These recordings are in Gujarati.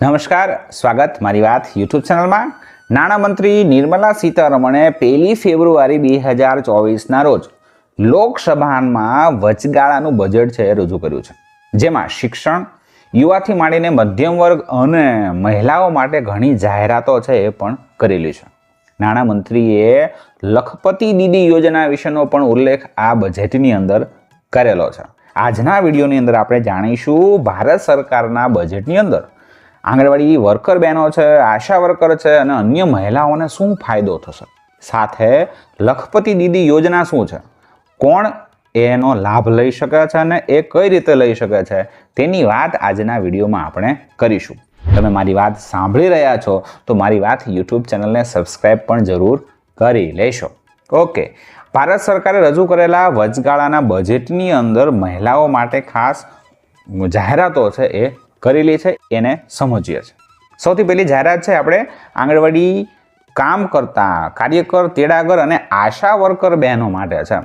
નમસ્કાર, સ્વાગત મારી વાત યુટ્યુબ ચેનલમાં. નાણામંત્રી નિર્મલા સીતારમણે પહેલી ફેબ્રુઆરી બે હજાર ચોવીસના રોજ લોકસભામાં વચગાળાનું બજેટ છે રજૂ કર્યું છે. જેમાં શિક્ષણ, યુવાથી માંડીને મધ્યમ વર્ગ અને મહિલાઓ માટે ઘણી જાહેરાતો છે એ પણ કરેલી છે. નાણામંત્રીએ લખપતિ દીદી યોજના વિશેનો પણ ઉલ્લેખ આ બજેટની અંદર કરેલો છે. આજના વિડીયોની અંદર આપણે જાણીશું ભારત સરકારના બજેટની અંદર આંગણવાડી વર્કર બહેનો છે, આશા વર્કર છે અને અન્ય મહિલાઓને શું ફાયદો થશે? સાથે લખપતિ દીદી યોજના શું છે? કોણ એનો લાભ લઈ શકે છે અને એ કઈ રીતે લઈ શકે છે? તેની વાત આજના વિડીયોમાં આપણે કરીશું. તમે મારી વાત સાંભળી રહ્યા છો, તો મારી વાત યુટ્યુબ ચેનલને સબસ્ક્રાઈબ પણ જરૂર કરી લેશો. ઓકે ભારત સરકારે રજૂ કરેલા વચગાળાના બજેટની અંદર મહિલાઓ માટે ખાસ જાહેરાતો છે એ કરેલી છે, એને સમજીએ છીએ. સૌથી પહેલી જાહેરાત છે, આપણે આંગણવાડી કામ કરતા કાર્યકર, તેડાગર અને આશા વર્કર બહેનો માટે છે.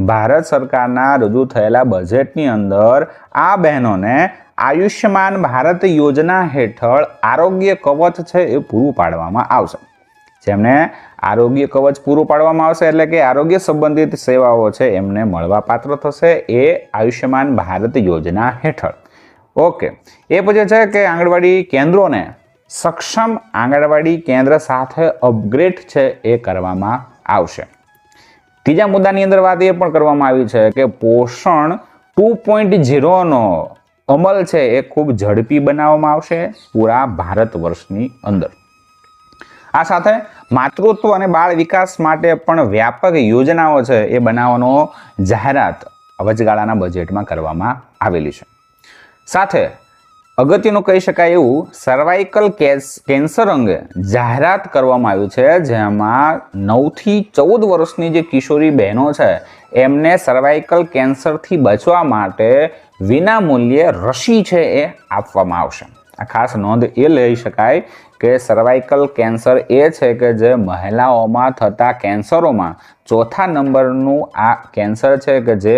ભારત સરકારના રજૂ થયેલા બજેટની અંદર આ બહેનોને આયુષ્યમાન ભારત યોજના હેઠળ આરોગ્ય કવચ છે, એ પૂરું પાડવામાં આવશે. જેમને આરોગ્ય કવચ પૂરું પાડવામાં આવશે એટલે કે આરોગ્ય સંબંધિત સેવાઓ છે, એમને મળવા પાત્ર થશે એ આયુષ્યમાન ભારત યોજના હેઠળ. ઓકે. એ પછી છે કે આંગણવાડી કેન્દ્રોને સક્ષમ આંગણવાડી કેન્દ્ર સાથે અપગ્રેડ છે એ કરવામાં આવશે. ત્રીજા મુદ્દાની અંદર વાત એ પણ કરવામાં આવી છે કે પોષણ ટુ પોઈન્ટ ઝીરોનો અમલ છે એ ખૂબ ઝડપી બનાવવામાં આવશે પૂરા ભારત વર્ષની અંદર. આ સાથે માતૃત્વ અને બાળ વિકાસ માટે પણ વ્યાપક યોજનાઓ છે એ બનાવવાનો જાહેરાત વચગાળાના બજેટમાં કરવામાં આવેલી છે. સાથે અગત્યનું કહી શકાય એવું સર્વાઇકલ કેન્સર અંગે જાહેરાત કરવામાં આવી છે, જેમાં નવથી ચૌદ વર્ષની જે કિશોરી બહેનો છે, એમને સર્વાઇકલ કેન્સરથી બચવા માટે વિના મૂલ્યે રસી છે એ આપવામાં આવશે. આ ખાસ નોંધ એ લઈ શકાય કે સર્વાઇકલ કેન્સર એ છે કે જે મહિલાઓમાં થતા કેન્સરોમાં ચોથા નંબરનું આ કેન્સર છે કે જે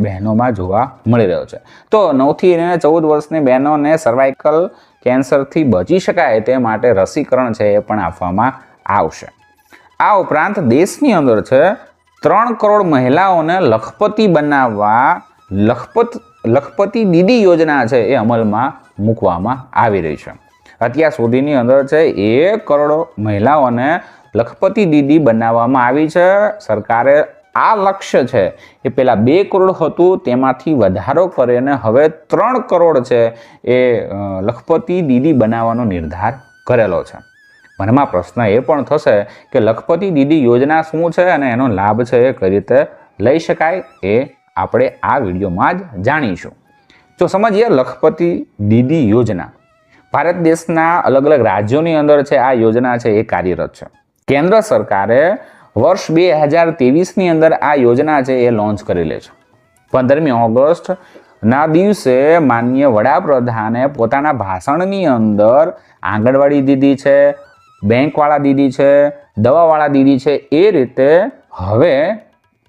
બહેનોમાં જોવા મળી રહ્યો છે. તો નવથી એને ચૌદ વર્ષની બહેનોને સર્વાઇકલ કેન્સરથી બચી શકાય તે માટે રસીકરણ છે એ પણ આપવામાં આવશે. આ ઉપરાંત દેશની અંદર છે ત્રણ કરોડ મહિલાઓને લખપતિ બનાવવા લખપત, લખપતિ દીદી યોજના છે એ અમલમાં મૂકવામાં આવી રહી છે. અત્યાર સુધીની અંદર છે એક કરોડ મહિલાઓને લખપતિ દીદી બનાવવામાં આવી છે. સરકારે આ લક્ષ્ય છે એ પહેલાં બે કરોડ હતું, તેમાંથી વધારો કરીને હવે ત્રણ કરોડ છે એ લખપતિ દીદી બનાવવાનો નિર્ધાર કરેલો છે. મનમાં પ્રશ્ન એ પણ થશે કે લખપતિ દીદી યોજના શું છે અને એનો લાભ છે એ કઈ રીતે લઈ શકાય એ આપણે આ વિડીયોમાં જ જાણીશું. જો સમજીએ લખપતિ દીદી યોજના. ભારત દેશના અલગ અલગ રાજ્યોની અંદર છે, આ યોજના છે, એ કાર્યરત છે. કેન્દ્ર સરકારે વર્ષ બે હજાર ત્રેવીસની અંદર આ યોજના છે, એ લોન્ચ કરેલી છે. પંદરમી ઓગસ્ટ ના દિવસે માન્ય વડાપ્રધાને પોતાના ભાષણની અંદર આંગણવાડી દીદી છે, બેંકવાળા દીદી છે, દવાવાળા દીદી છે, એ રીતે હવે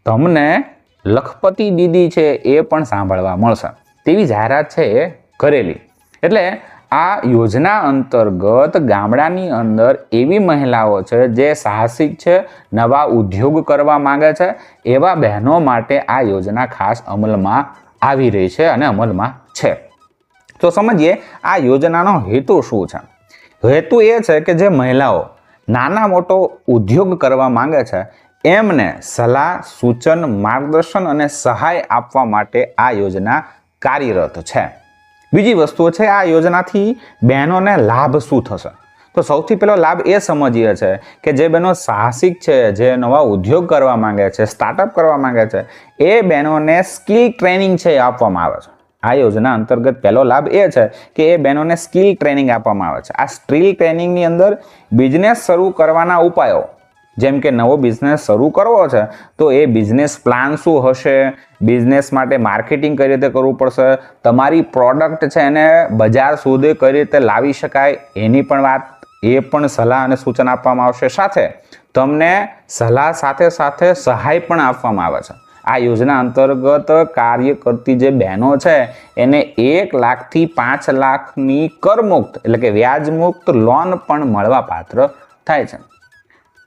તમને લખપતિ દીદી છે, એ પણ સાંભળવા મળશે. તેવી જાહેરાત છે એ કરેલી એટલે આ યોજના અંતર્ગત ગામડાની અંદર એવી મહિલાઓ છે જે સાહસિક છે, નવા ઉદ્યોગ કરવા માંગે છે, એવા બહેનો માટે આ યોજના ખાસ અમલમાં આવી રહી છે અને અમલમાં છે. તો સમજીએ આ યોજનાનો હેતુ શું છે? હેતુ એ છે કે જે મહિલાઓ નાના મોટો ઉદ્યોગ કરવા માંગે છે, એમને સલાહ, સૂચન, માર્ગદર્શન અને સહાય આપવા માટે આ યોજના કાર્યરત છે. બીજી વસ્તુ છે, આ યોજનાથી બહેનોને લાભ શું થશે? તો સૌથી પહેલો લાભ એ સમજીએ છે કે જે બહેનો સાહસિક છે, જે નવા ઉદ્યોગ કરવા માંગે છે સ્ટાર્ટઅપ કરવા માંગે છે, એ બહેનોને સ્કિલ ટ્રેનિંગ છે એ આપવામાં આવે છે. આ યોજના અંતર્ગત પહેલો લાભ એ છે કે એ બહેનોને સ્કિલ ટ્રેનિંગ આપવામાં આવે છે. આ સ્કિલ ટ્રેનિંગની અંદર બિઝનેસ શરૂ કરવાના ઉપાયો જેમ કે નવો બિઝનેસ શરૂ કરવો છે, તો એ બિઝનેસ પ્લાન શું હશે? બિઝનેસ માટે માર્કેટિંગ કઈ રીતે કરવું પડશે? તમારી પ્રોડક્ટ છે એને બજાર સુધી કઈ રીતે લાવી શકાય? એની પણ વાત, એ પણ સલાહ અને સૂચન આપવામાં આવશે. સાથે તમને સલાહ સાથે સાથે સહાય પણ આપવામાં આવે છે. આ યોજના અંતર્ગત કાર્ય કરતી જે બહેનો છે, એને એક લાખથી પાંચ લાખની કરમુક્ત એટલે કે વ્યાજમુક્ત લોન પણ મળવા પાત્ર થાય છે.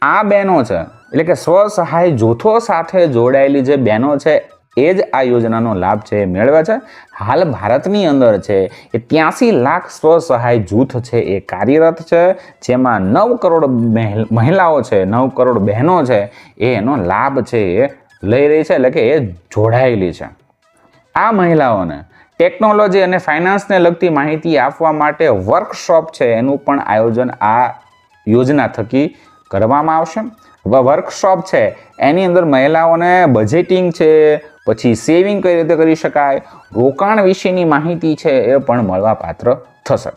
આ બહેનો છે, એટલે કે સ્વસહાય જૂથો સાથે જોડાયેલી જે બહેનો છે, એ જ આ યોજનાનો લાભ છે મેળવે છે. હાલ ભારતની અંદર છે, એ ત્યાંસી લાખ સ્વસહાય જૂથ છે, એ કાર્યરત છે. જેમાં નવ કરોડ મહિ- મહિલાઓ છે, નવ કરોડ બહેનો છે, એ એનો લાભ છે, એ લઈ રહી છે, એટલે કે એ જોડાયેલી છે. આ મહિલાઓને ટેકનોલોજી અને ફાઇનાન્સને લગતી માહિતી આપવા માટે વર્કશોપ છે, એનું પણ આયોજન આ યોજના થકી કરવામાં આવશે. હવે વર્કશોપ છે. એની અંદર મહિલાઓને બજેટિંગ છે, પછી સેવિંગ કઈ રીતે કરી શકાય, રોકાણ વિશેની માહિતી છે એ પણ મળવાપાત્ર થશે.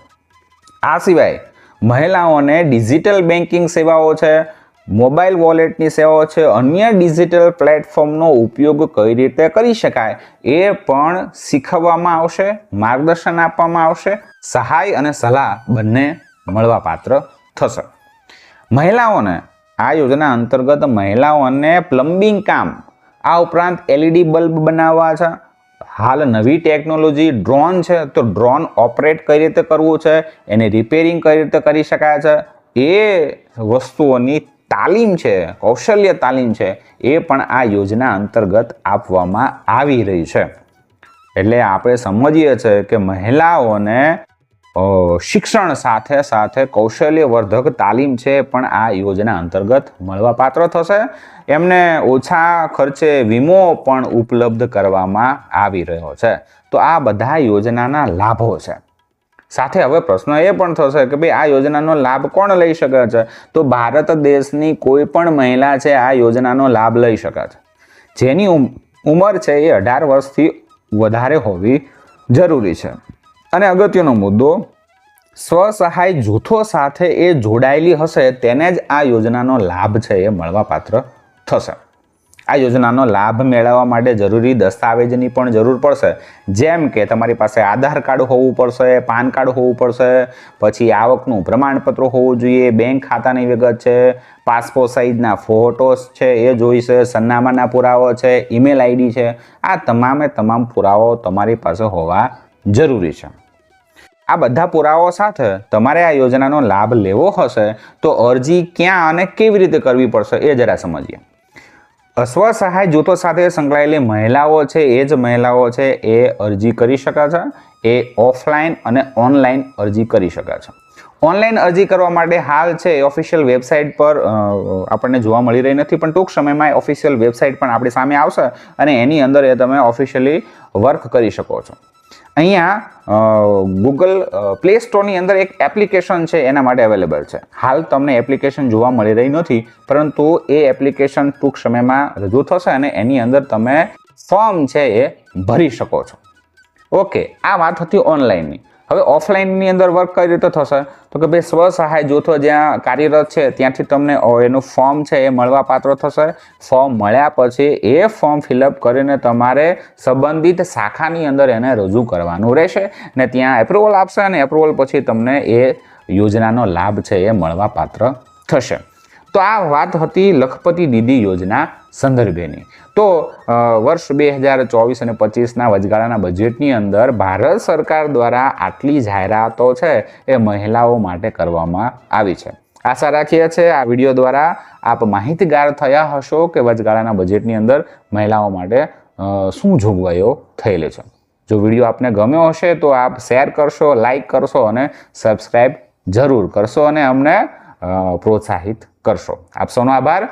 આ સિવાય મહિલાઓને ડિજિટલ બેન્કિંગ સેવાઓ છે મોબાઈલ વોલેટની સેવાઓ છે, અન્ય ડિજિટલ પ્લેટફોર્મનો ઉપયોગ કઈ રીતે કરી શકાય એ પણ શીખવવામાં આવશે, માર્ગદર્શન આપવામાં આવશે, સહાય અને સલાહ બંને મળવાપાત્ર થશે. મહિલાઓને આ યોજના અંતર્ગત મહિલાઓને પ્લમ્બિંગ કામ, આ ઉપરાંત એલઈડી બલ્બ બનાવવા છે. હાલ નવી ટેકનોલોજી ડ્રોન છે, તો ડ્રોન ઓપરેટ કઈ રીતે કરવું છે, એને રિપેરિંગ કઈ રીતે કરી શકાય છે, એ વસ્તુઓની તાલીમ છે, કૌશલ્ય તાલીમ છે, એ પણ આ યોજના અંતર્ગત આપવામાં આવી રહી છે. એટલે આપણે સમજીએ છીએ કે મહિલાઓને શિક્ષણ સાથે સાથે કૌશલ્યવર્ધક તાલીમ છે પણ આ યોજના અંતર્ગત મળવાપાત્ર થશે. એમને ઓછા ખર્ચે વીમો પણ ઉપલબ્ધ કરવામાં આવી રહ્યો છે. તો આ બધા યોજનાના લાભો છે. સાથે હવે પ્રશ્ન એ પણ થશે કે ભાઈ આ યોજનાનો લાભ કોણ લઈ શકે છે? તો ભારત દેશની કોઈ પણ મહિલા છે આ યોજનાનો લાભ લઈ શકે છે. જેની ઉમ- ઉંમર છે એ અઢાર વર્ષથી વધારે હોવી જરૂરી છે. અને અગત્યનો મુદ્દો, સ્વસહાય જૂથો સાથે એ જોડાયેલી હશે, તેને જ આ યોજનાનો લાભ છે એ મળવાપાત્ર થશે. આ યોજનાનો લાભ મેળવવા માટે જરૂરી દસ્તાવેજની પણ જરૂર પડશે. જેમ કે તમારી પાસે આધાર કાર્ડ હોવું પડશે, પાન કાર્ડ હોવું પડશે, પછી આવકનું પ્રમાણપત્ર હોવું જોઈએ, બેંક ખાતાની વિગત છે, પાસપોર્ટ સાઇઝના ફોટોસ છે એ જોઈશે, સરનામાના પુરાવો છે, ઈમેલ આઈડી છે. આ તમામે તમામ પુરાવાઓ તમારી પાસે હોવા જરૂરી છે. આ બધા પુરાવાઓ સાથે તમારે આ યોજનાનો લાભ લેવો હશે, તો અરજી ક્યાં અને કેવી રીતે કરવી પડશે એ જરા સમજીએ. સ્વસહાય જૂથો સાથે સંકળાયેલી મહિલાઓ છે, એ જ મહિલાઓ છે, એ અરજી કરી શકે છે, એ ઓફલાઈન અને ઓનલાઈન અરજી કરી શકે છે. ઓનલાઈન અરજી કરવા માટે હાલ છે ઓફિશિયલ વેબસાઇટ પર આપણને જોવા મળી રહી નથી, પણ ટૂંક સમયમાં ઓફિશિયલ વેબસાઇટ પણ આપણી સામે આવશે અને એની અંદર એ તમે ઓફિશિયલી વર્ક કરી શકો છો. અહીંયા ગૂગલ પ્લે સ્ટોરની અંદર એક એપ્લિકેશન છે, એના માટે અવેલેબલ છે. હાલ તમને એપ્લિકેશન જોવા મળી રહી નથી, પરંતુ એ એપ્લિકેશન ટૂંક સમયમાં રજૂ થશે અને એની અંદર તમે ફોર્મ છે એ ભરી શકો છો. ઓકે આ વાત હતી ઓનલાઈનની હવે ઓફલાઈનની અંદર વર્ક કઈ રીતે થશે? તો કે ભાઈ સ્વસહાય જૂથો જ્યાં કાર્યરત છે, ત્યાંથી તમને એનું ફોર્મ છે એ મળવા પાત્ર થશે. ફોર્મ મળ્યા પછી એ ફોર્મ ફિલઅપ કરીને તમારે સંબંધિત શાખાની અંદર એને રજૂ કરવાનું રહેશે ને ત્યાં એપ્રુવલ આપશે અને એપ્રુવલ પછી તમને એ યોજનાનો લાભ છે એ મળવા પાત્ર થશે. તો આ વાત હતી લખપતિ દીદી યોજના સંદર્ભેની. તો વર્ષ બે હજાર ચોવીસ અને પચીસના વચગાળાના બજેટની અંદર ભારત સરકાર દ્વારા આટલી જાહેરાતો છે એ મહિલાઓ માટે કરવામાં આવી છે. આશા રાખીએ છીએ આ વીડિયો દ્વારા આપ માહિતગાર થયા હશો કે વચગાળાના બજેટની અંદર મહિલાઓ માટે શું જોગવાઈઓ થયેલી છે. જો વીડિયો આપને ગમ્યો હશે તો આપ શેર કરશો લાઇક કરશો અને સબસ્ક્રાઈબ જરૂર કરશો અને અમને પ્રોત્સાહિત કરશો. આપ સૌનો આભાર.